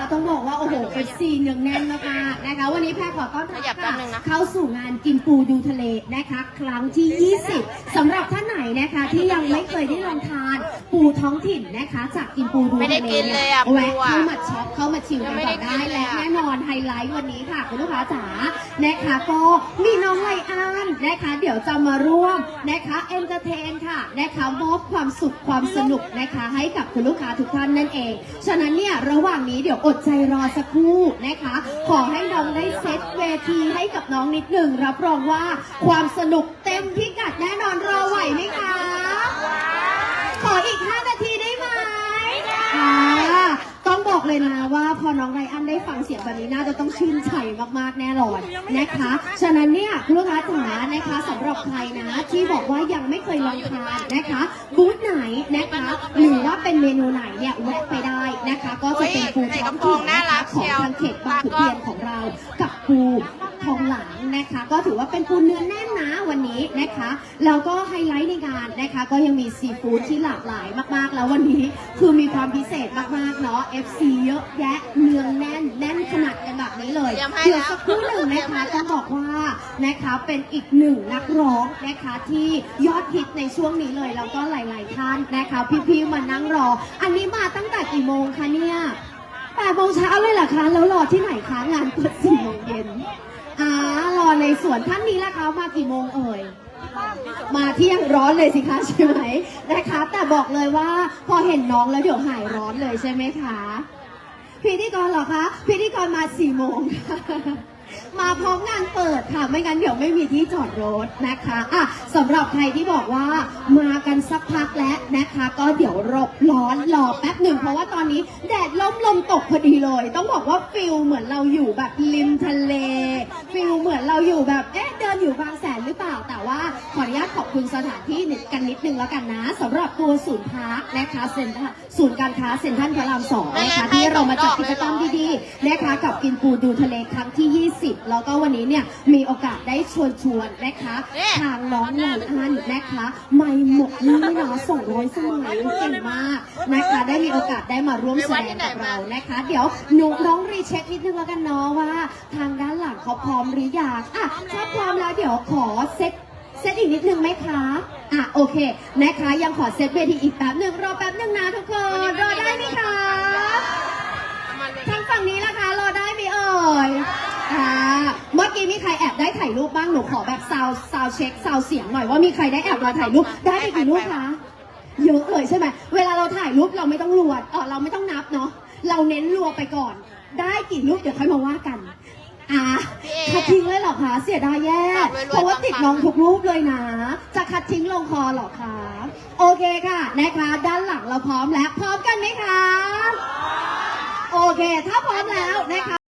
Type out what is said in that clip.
นะคะต้องบอกว่าโอ้โหเป็นซีนเนืองแน่นมากๆนะคะ วันนี้แพรขอต้อนรับขยับแป๊บนึงนะเข้าสู่งานกินปูดูทะเลนะคะ ครั้งที่ 20สำหรับท่านไหนนะคะ ที่ยังไม่เคยได้ลองทานปูท้องถิ่นนะคะ จากกินปูดูไม่ทะได้เลกินเลยอะแวะปูอะเข้ามาช็อปเข้ามาชิมกันยังไม่ก่ได้อนได้กินเลยและอะแน่นอนไฮไลท์วันนี้ค่ะคุณลูกค้าจ๋านะคะก็มีน้องไลอ้อนนะคะ เดี๋ยวจะมาร่วมนะคะเอนเตอร์เทนค่ะนะคะมอบความสุขความสนุกนะคะ ให้กับคุณลูกค้าทุกท่านนั่นเอง ฉะนั้นเนี่ยระหว่างนี้เดี๋ยวอดใจรอสักครู่นะคะ ขอให้น้องได้เซตเวทีให้กับน้องนิดหนึ่ง รับรองว่าความสนุกเต็มพิกัดแน่นอนรอไหวไหมคะ ขออีก 5 นาทีได้ไหมอ่าต้องบอกเลยนะว่าพอน้องไรอันได้ฟังเสียงแบบนี้น่าจะต้องชื่นใจมากๆแน่นอนนะคะ ฉะนั้นเนี่ยคุณลูกค้าจ๋านะคะสำหรับใครนะที่บอกว่ายังไม่เคยลองทานนะคะบูธ นนะคะหรือว่าเป็นเมนูไหนเนี่ยแวะไปได้นะคะ ก็จะเป็นปูท้องถิ่นนะคะของทางเขตบางขุนเทียนของเรากับปูทองหลางนะคะ ก็ถือว่าเป็นปูเนื้อแน่นนะวันนี้นะคะแล้วก็ไฮไลท์ในงานนะคะ ก็ยังมีซีฟู้ดที่หลากหลายมากๆ แล้ววันนี้คือมีความพิเศษมากๆเนาะ FC เยอะแยะ มให้เดี๋ยวแล้วสักครู่หนึ่งนะคะแล้วต้องบอกว่านะคะเป็นอีกหนึ่งนักร้องนะคะที่ยอดฮิตในช่วงนี้เลยแล้วก็หลาย ๆ ท่านนะคะ พี่ๆมานั่งรอ อันนี้มาตั้งแต่กี่โมงคะเนี่ยแปดโมงเช้าเลยเหรอคะแล้วรอที่ไหนคะงานเปิดสี่โมงเย็นอ่ารอในสวนท่านนี้ละคะมากี่โมงเอ่ย มาเที่ยงร้อนเลยสิคะใช่ไหมนะคะ แต่บอกเลยว่าพอเห็นน้องแล้วเดี๋ยวหายร้อนเลยใช่ไหมคะ พิธีกรเหรอคะ พิธีกรมาสี่โมงค่ะ มาพร้อมงานเปิดค่ะ ไม่งั้นเดี๋ยวไม่มีที่จอดรถนะคะอะสำหรับใครที่บอกว่ามากันสักพักแล้วนะคะ ก็เดี๋ยวรบร้อนรอแป๊บหนึ่งเพราะว่าตอนนี้แดดล่มลมตกพอดีเลย ต้องบอกว่าฟิลเหมือนเราอยู่แบบริมทะเล ฟิลเหมือนเราอยู่แบบเอ๊ะเดินอยู่บางแสนหรือเปล่า แต่ว่าขออนุญาตขอบคุณสถานที่นิดกันนิดนึงแล้วกันนะสำหรับตัวศูนย์พาร์คนะคะเซ็นทรัลศูนย์การค้าเซ็นทรัลพระรามสองนะคะที่เรามาจัดกิจกรรม นะคะกับกินปูดูทะเลครั้งที่ 20 แล้วก็วันนี้เนี่ยมีโอกาสได้ชวนชวนๆนะคะทางน้องไลอันนะคะไม่หมดนี่เนาะส่งร้อยสมัยเก่งมากนะคะ ได้มีโอกาสได้มาร่วมแสดงกับเรานะคะ เดี๋ยวหนูน้องรีเช็คนิดนึงแล้วกันเนาะว่า ทางด้านหลังเขาพร้อมหรือยังอะถ้าพร้อมแล้วเดี๋ยวขอเซตเซตอีกนิดนึงไหมคะ อะโอเคนะคะ ยังขอเซตเวทีอีกแป๊บหนึ่งรอแป๊บหนึ่งนะทุกคน รอได้ไหมคะเอามาเลย ทางฝั่งนี้ล่ะคะรอได้ไหมเอ่ยอ่าเมื่อกี้มีใครแอบได้ถ่ายรูปบ้างหนูขอแบบซาวซาวเช็คซาวเสียงหน่อยว่ามีใครได้แอบมาถ่ายรูปได้ไปกี่รูปคะเยอะเลยใช่ไหมเวลาเราถ่ายรูปเราไม่ต้องรวดเออเราไม่ต้องนับเนาะเราเน้นรัวไปก่อน ได้กี่รูปเดี๋ยวค่อยมาว่ากันอะพี่เอคัดทิ้งเลยเหรอคะเสียดายแย่ฝากไว้รวยเพราะว่าติดปังๆน้องทุกรูปเลยนะ จะคัดทิ้งลงคอเหรอคะโอเคค่ะนะคะ ด้านหลังเราพร้อมแล้วพร้อมกันไหมคะโอ เค ถ้าพร้อมแล้วนะคะ